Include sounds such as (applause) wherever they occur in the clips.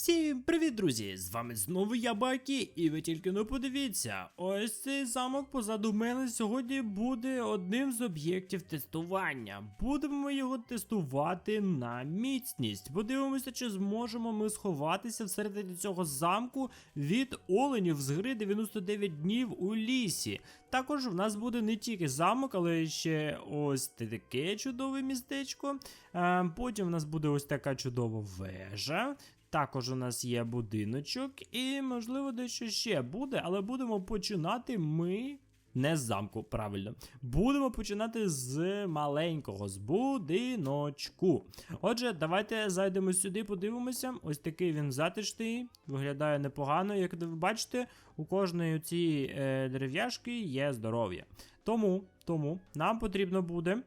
Всім привіт, друзі! З вами знову я Бакі, і ви тільки не подивіться. Ось цей замок позаду мене сьогодні буде одним з об'єктів тестування. Будемо його тестувати на міцність. Подивимося, чи зможемо ми сховатися всередині цього замку від оленів з гри 99 днів у лісі. Також в нас буде не тільки замок, але ще ось таке чудове містечко. Е, Потім в нас буде ось така чудова вежа. Також у нас є будиночок, і, можливо, дещо ще буде, але будемо починати ми. Не з замку, правильно. Будемо починати з маленького, з будиночку. Отже, давайте зайдемо сюди, подивимося. Ось такий він затишний, виглядає непогано. Як ви бачите, у кожної цієї е, дерев'яшки є здоров'я. Тому, тому нам потрібно буде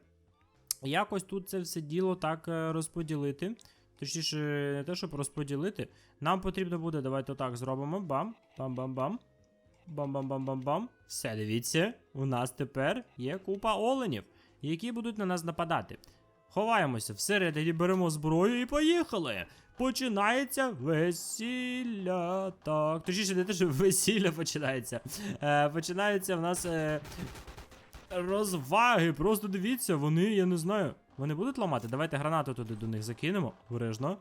якось тут це все діло так е, розподілити. Точніше, не те, щоб розподілити. Нам потрібно буде, давайте отак зробимо. Бам, бам-бам-бам. Бам-бам-бам-бам-бам. Все, дивіться, у нас тепер є купа оленів, які будуть на нас нападати. Ховаємося всередині, беремо зброю і поїхали. Починається весілля. Так. Точніше, не те, що весілля починається. Е, починається в нас е, розваги. Просто дивіться, вони, я не знаю. Вони будуть ламати? Давайте гранату туди до них закинемо. Обережно.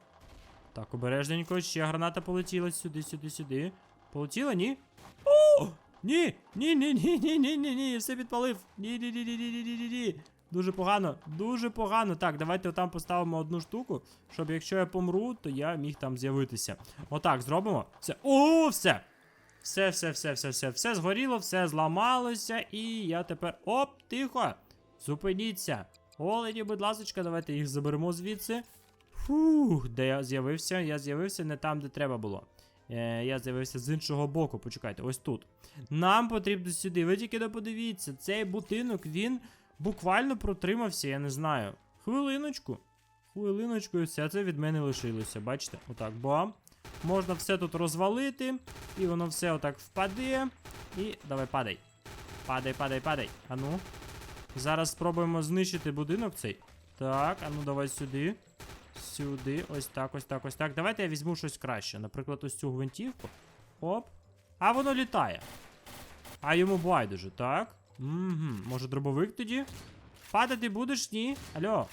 Так, обережненько. Ще граната полетіла сюди, сюди, сюди. Полетіла, ні? О! Ні! Ні, ні, ні, ні, ні, ні, ні, я все підпалив. Ні, ні, ні, ні, ні, ні, ні, ні. Дуже погано, дуже погано. Так, давайте отам поставимо одну штуку, щоб якщо я помру, то я міг там з'явитися. Отак, зробимо. Все. О, все! Все, все, все, все, все, все згоріло, все зламалося, і я тепер. Оп, тихо! Зупиніться! Олені, будь ласка, давайте їх заберемо звідси. Фух, де я з'явився? Я з'явився не там, де треба було. Е, я з'явився з іншого боку. Почекайте, ось тут. Нам потрібно сюди. Ви тільки не подивіться, цей будинок він буквально протримався, я не знаю. Хвилиночку. Хвилиночку, і все це від мене лишилося. Бачите? Отак, бам. Можна все тут розвалити, і воно все отак впаде. І давай падай. Падай, падай, падай. Ану. Зараз спробуємо знищити будинок цей. Так, а ну давай сюди. Сюди. Ось так, ось так, ось так. Давайте я візьму щось краще. Наприклад, ось цю гвинтівку. Оп. А воно літає. А йому байдуже, так? Угу. Може дробовик тоді? Падати будеш? Ні? Алло.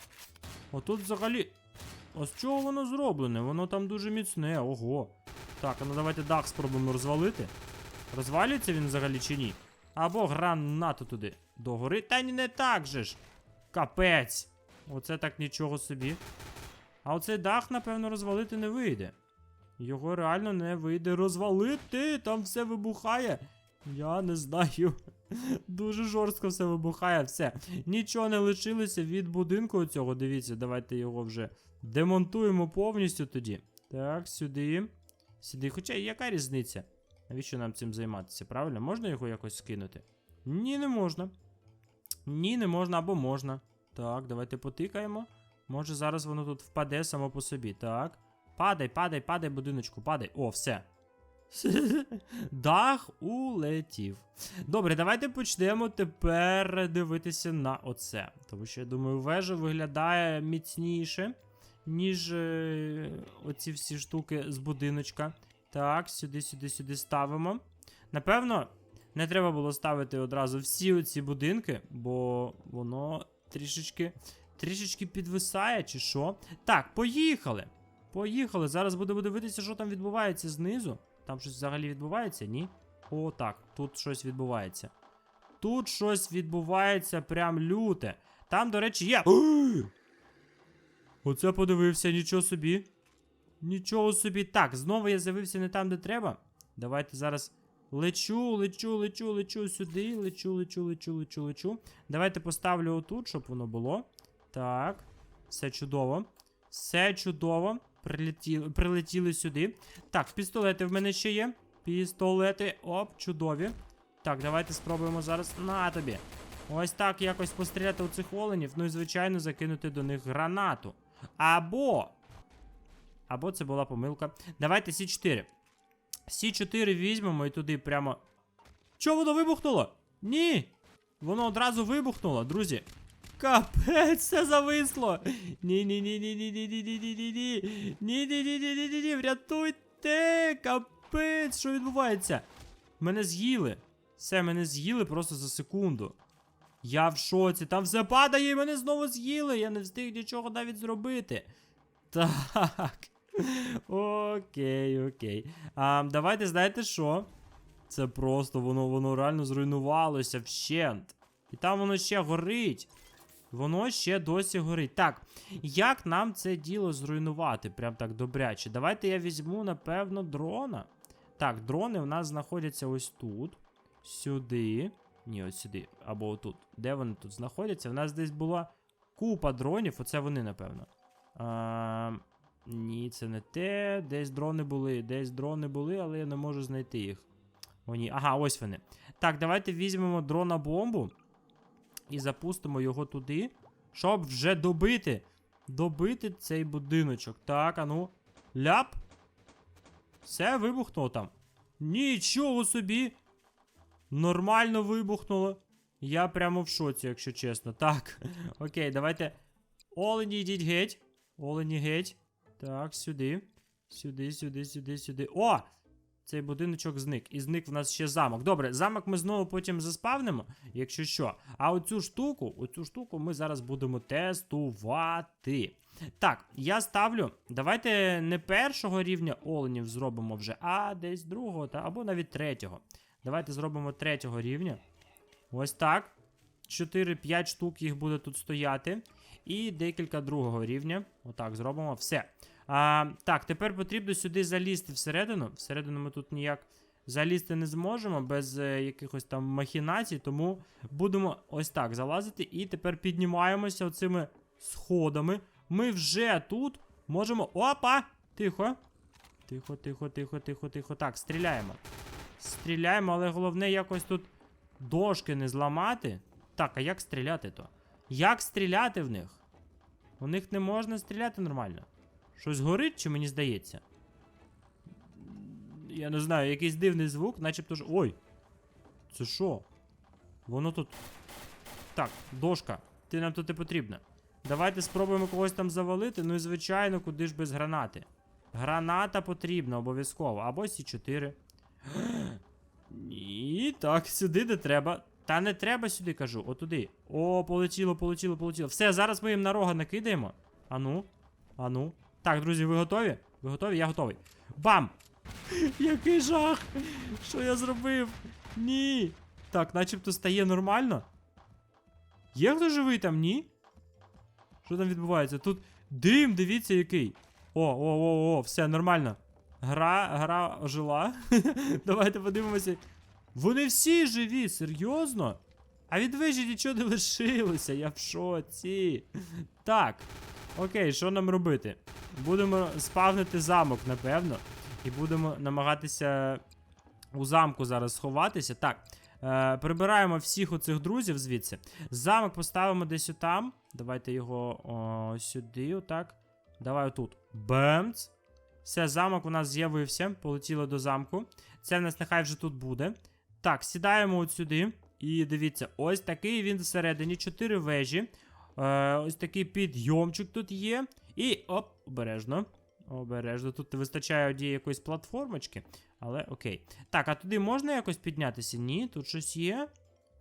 Отут взагалі. З чого воно зроблене? Воно там дуже міцне, ого. Так, а ну давайте дах спробуємо розвалити. Розвалюється він взагалі чи ні? Або гранату туди. Догори. Та ні, не так же ж. Капець. Оце так нічого собі. А оцей дах, напевно, розвалити не вийде. Його реально не вийде розвалити. Там все вибухає. Я не знаю. (laughs) Дуже жорстко все вибухає, все. Нічого не лишилося від будинку цього. Дивіться, давайте його вже демонтуємо повністю тоді. Так, сюди. Сюди. Хоча яка різниця? Навіщо нам цим займатися? Правильно? Можна його якось скинути? Ні, не можна. Ні, не можна або можна. Так, давайте потикаємо. Може зараз воно тут впаде само по собі. Так. Падай, падай, падай, будиночку, падай. О, все. (laughs) Дах улетів. Добре, давайте почнемо тепер дивитися на оце. Тому що я думаю, вежа виглядає міцніше, ніж е, оці всі штуки з будиночка. Так, сюди, сюди, сюди ставимо. Напевно, не треба було ставити одразу всі оці будинки, бо воно трішечки трішечки підвисає, чи що. Так, поїхали. Поїхали. Зараз будемо дивитися, що там відбувається знизу. Там щось взагалі відбувається, ні? О, так, тут щось відбувається. Тут щось відбувається прям люте. Там, до речі, є. (gasps) Оце подивився, нічого собі. Нічого собі. Так, знову я з'явився не там, де треба. Давайте зараз лечу, лечу, лечу, лечу сюди. Лечу, лечу, лечу, лечу, лечу. Давайте поставлю отут, щоб воно було. Так. Все чудово. Все чудово. Прилетіли, прилетіли сюди. Так, пістолети в мене ще є. Пістолети. Оп, чудові. Так, давайте спробуємо зараз. На тобі. Ось так якось постріляти у цих оленів. Ну і, звичайно, закинути до них гранату. Або. Або це була помилка. Давайте Сі 4. Сі 4 візьмемо і туди прямо. Чого воно вибухнуло? Ні! Воно одразу вибухнуло, друзі. Капець, все зависло. Ні, ні, ні, ні, ні, ні, ні, ні, ні, ні, ні. Ні, ні, ні, ні, ні, ні, ні, врятуйте. капець, що відбувається? Мене з'їли. Все, мене з'їли просто за секунду. Я в шоці, там все падає і мене знову з'їли. Я не встиг нічого навіть зробити. Так. Окей, окей. А, давайте, знаєте що? Це просто воно, воно реально зруйнувалося вщент. І там воно ще горить. Воно ще досі горить. Так, як нам це діло зруйнувати? Прям так добряче. Давайте я візьму, напевно, дрона. Так, дрони у нас знаходяться ось тут. Сюди. Ні, ось сюди. Або отут. Де вони тут знаходяться? У нас десь була купа дронів. Оце вони, напевно. А, ні, це не те. Десь дрони були, десь дрони були, але я не можу знайти їх. О, ні. Ага, ось вони. Так, давайте візьмемо дрона бомбу і запустимо його туди, щоб вже добити. Добити цей будиночок. Так, а ну. Ляп. Все, вибухнуло там. Нічого собі. Нормально вибухнуло. Я прямо в шоці, якщо чесно. Так. (laughs) Окей, давайте. Олені йдіть геть. Олені геть. Так, сюди. Сюди, сюди, сюди, сюди. О! Цей будиночок зник. І зник в нас ще замок. Добре, замок ми знову потім заспавнимо, якщо що. А оцю штуку, оцю штуку ми зараз будемо тестувати. Так, я ставлю. Давайте не першого рівня оленів зробимо вже, а десь другого, та, або навіть третього. Давайте зробимо третього рівня. Ось так. 4-5 штук їх буде тут стояти. І декілька другого рівня. Отак зробимо. Все. А, так, тепер потрібно сюди залізти всередину. Всередину ми тут ніяк залізти не зможемо без е, якихось там махінацій, тому будемо ось так залазити. І тепер піднімаємося оцими сходами. Ми вже тут можемо. Опа! Тихо. Тихо, тихо, тихо, тихо, тихо. Так, стріляємо. Стріляємо, але головне якось тут дошки не зламати. Так, а як стріляти то? Як стріляти в них? У них не можна стріляти нормально. Щось горить, чи мені здається? Я не знаю, якийсь дивний звук, начебто ж. Ой! Це що? Воно тут. Так, дошка. Ти нам тут не потрібна. Давайте спробуємо когось там завалити. Ну і звичайно, куди ж без гранати. Граната потрібна обов'язково. Або Сі4. (gasps) Ні, так, сюди не треба. Та не треба сюди, кажу, отуди. О, полетіло, полетіло, полетіло. Все, зараз ми їм на рога накидаємо. Ану, ану. Так, друзі, ви готові? Ви готові? Я готовий. Бам! (laughs) Який жах! Що я зробив? Ні. Так, начебто стає нормально. Є хто живий там, ні? Що там відбувається? Тут дим, дивіться, який. О, о, о, о, все нормально. Гра, гра ожила. (laughs) Давайте подивимося. Вони всі живі, серйозно? А від вежі нічого не лишилося, я в шоці. Так. Окей, що нам робити? Будемо спавнити замок, напевно. І будемо намагатися у замку зараз сховатися. Так. Е, прибираємо всіх оцих друзів звідси. Замок поставимо десь отам. Давайте його о, сюди, отак. Давай отут. Бемц. Все, замок у нас з'явився. Полетіло до замку. Це в нас нехай вже тут буде. Так, сідаємо от сюди. І дивіться, ось такий він всередині. Чотири вежі. Е, ось такий підйомчик тут є. І оп, обережно. Обережно. Тут вистачає однієї якоїсь платформочки. Але окей. Так, а туди можна якось піднятися? Ні, тут щось є.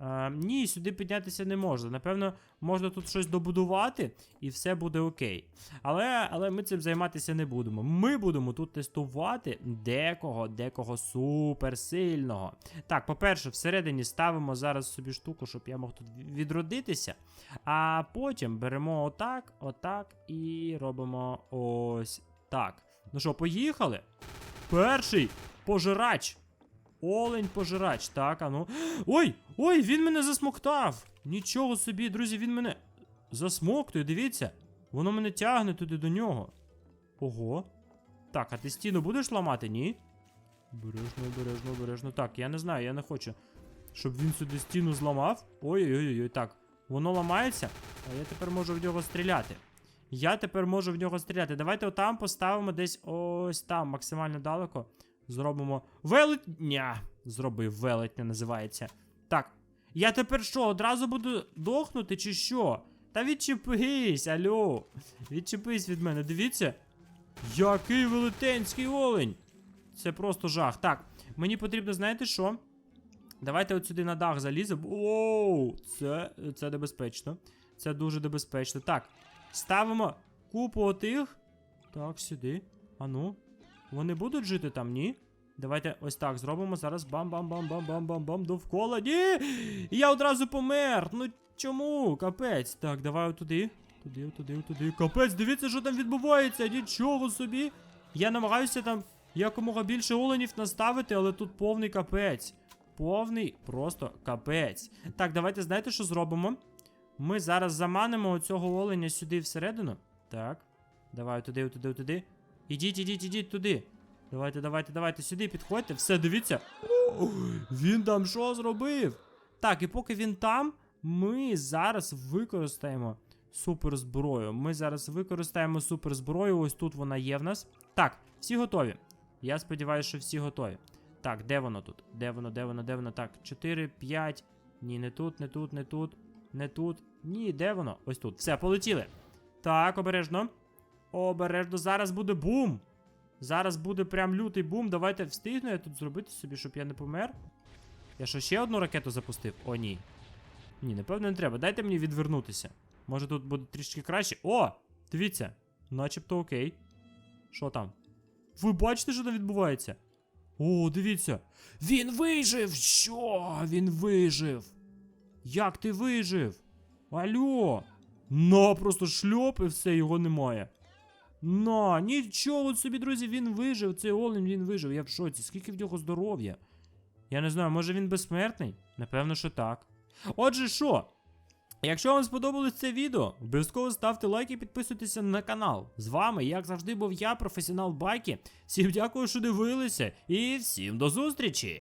Е, ні, сюди піднятися не можна. Напевно, можна тут щось добудувати, і все буде окей. Але, але ми цим займатися не будемо. Ми будемо тут тестувати декого, декого суперсильного. Так, по-перше, всередині ставимо зараз собі штуку, щоб я мог тут відродитися. А потім беремо отак, отак і робимо ось так. Ну що, поїхали? Перший пожирач. Олень пожирач. Так, а ну. Ой! Ой, він мене засмоктав! Нічого собі, друзі, він мене засмоктує, дивіться. Воно мене тягне туди до нього. Ого. Так, а ти стіну будеш ламати, ні? Обережно, обережно, обережно. Так, я не знаю, я не хочу, щоб він сюди стіну зламав. Ой-ой-ой, так. Воно ламається, а я тепер можу в нього стріляти. Я тепер можу в нього стріляти. Давайте отам поставимо десь ось там, максимально далеко. Зробимо велетня. Зробив велетня, називається. Так. Я тепер що, одразу буду дохнути, чи що? Та відчепись, алло. Відчепись від мене, дивіться. Який велетенський олень. Це просто жах. Так, мені потрібно, знаєте що? Давайте от сюди на дах заліземо. Оу, це, це небезпечно. Це дуже небезпечно. Так, ставимо купу отих. Так, сюди. Ану. Вони будуть жити там, ні? Давайте ось так зробимо. Зараз бам-бам-бам-бам-бам-бам-бам довкола. Ні! Я одразу помер! Ну чому? Капець. Так, давай туди. Туди, туди, туди. Капець, дивіться, що там відбувається. Нічого собі. Я намагаюся там якомога більше оленів наставити, але тут повний капець. Повний просто капець. Так, давайте знаєте, що зробимо? Ми зараз заманимо оцього оленя сюди всередину. Так. Давай туди, туди, туди. Ідіть, ідіть, ідіть туди. Давайте, давайте, давайте сюди підходьте. Все, дивіться. О, він там що зробив? Так, і поки він там, ми зараз використаємо суперзброю. Ми зараз використаємо суперзброю. Ось тут вона є в нас. Так, всі готові. Я сподіваюся, що всі готові. Так, де воно тут? Де воно, де воно, де воно? Так, 4, 5. Ні, не тут, не тут, не тут, не тут. Ні, де воно? Ось тут. Все, полетіли. Так, обережно. Обережно, зараз буде бум. Зараз буде прям лютий бум. Давайте встигну я тут зробити собі, щоб я не помер. Я що, ще одну ракету запустив? О, ні. Ні, напевно, не треба. Дайте мені відвернутися. Може тут буде трішки краще. О! Дивіться. Начебто окей. Що там? Ви бачите, що там відбувається? О, дивіться. Він вижив! Що? Він вижив. Як ти вижив? Алло. На, просто шльоп і все, його немає. На, нічого собі, друзі, він вижив. Цей олень він вижив. Я в шоці. Скільки в нього здоров'я? Я не знаю, може він безсмертний? Напевно, що так. Отже, що? Якщо вам сподобалось це відео, обов'язково ставте лайк і підписуйтеся на канал. З вами, як завжди, був я, професіонал Байки. Всім дякую, що дивилися, і всім до зустрічі!